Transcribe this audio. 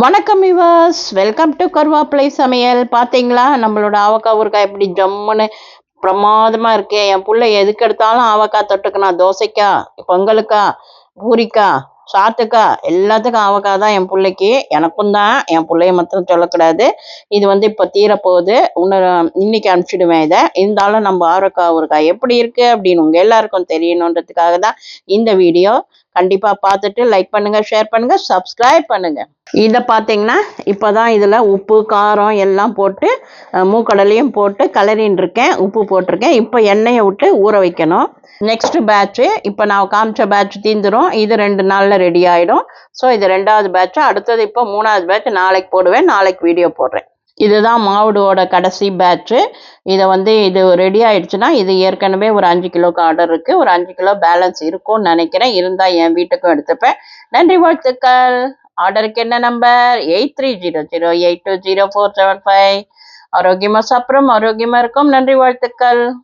வணக்கம் விவாஸ் welcome to கருவாப்பிலை சமையல். பார்த்தீங்களா? நம்மளோட ஆவக்காய் ஊறுகாய் எப்படி ஜம்முன்னு பிரமாதமாக இருக்கே. என் பிள்ளை எதுக்கு எடுத்தாலும் ஆவக்காய் தொட்டுக்கணும். தோசைக்கா பொங்கலுக்கா பூரிக்கா சாத்துக்கா எல்லாத்துக்கும் ஆவக்காய் தான் என் பிள்ளைக்கு. எனக்கும் தான். என் பிள்ளைய மாத்திரம் சொல்லக்கூடாது. இது வந்து இப்போ தீரப்போகுது. இன்னும் இன்னைக்கு அனுப்பிச்சிடுவேன் இதை. இருந்தாலும் நம்ம ஆவக்காய் ஊறுகாய் எப்படி இருக்குது அப்படின்னு உங்கள் எல்லாருக்கும் தெரியணுன்றதுக்காக தான் இந்த வீடியோ கண்டிப்பாக பார்த்துட்டு லைக் பண்ணுங்க ஷேர் பண்ணுங்க சப்ஸ்கிரைப் பண்ணுங்க. இதை பார்த்தீங்கன்னா இப்போ தான் இதில் உப்பு காரம் எல்லாம் போட்டு மூக்கடலையும் போட்டு கலரின்னு இருக்கேன் உப்பு போட்டிருக்கேன். இப்போ எண்ணெயை விட்டு ஊற வைக்கணும். நெக்ஸ்ட் பேட்ச்சு இப்போ நான் காமிச்ச பேட்ச் தீந்துரும். இது ரெண்டு நாளில் ரெடி ஆகிடும் ஸோ இது ரெண்டாவது பேட்ச் அடுத்தது இப்போ மூணாவது பேட்ச் நாளைக்கு போடுவேன். நாளைக்கு வீடியோ போடுறேன். இதுதான் மாவுடோட கடைசி பேட்ச்சு இதை வந்து இது ரெடி ஆயிடுச்சுன்னா இது ஏற்கனவே ஒரு அஞ்சு கிலோக்கு ஆர்டர் இருக்குது ஒரு அஞ்சு கிலோ பேலன்ஸ் இருக்கும்னு நினைக்கிறேன். இருந்தால் என் வீட்டுக்கும் எடுத்துப்பேன். நன்றி வாழ்த்துக்கள். ஆர்டருக்கு என்ன number eight three zero zero eight two zero four seven five ஆரோக்கியமாக சாப்பிட்றோம் ஆரோக்கியமாக இருக்கும். நன்றி வாழ்த்துக்கள்.